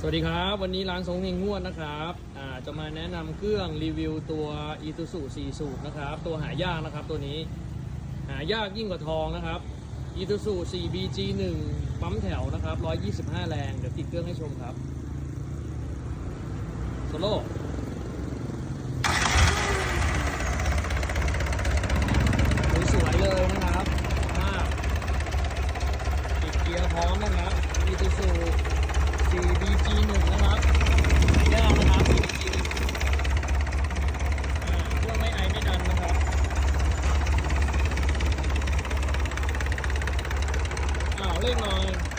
สวัสดีครับ วันนี้ร้านสงเฮงงวดนะครับอ่าจะมาแนะนำเครื่องรีวิวตัว i t u s u 4สูบนะครับ ตัวหายากนะครับตัวนี้หายากยิ่งกว่าทองนะครับ i t u s u 4BG1 ปั๊มแถวนะครับ 125 แรง เดี๋ยวติดเครื่องให้ชมครับสโล่สวยเลยนะครับติดเกียร์พร้อมนะครับ i t u s u Oleh.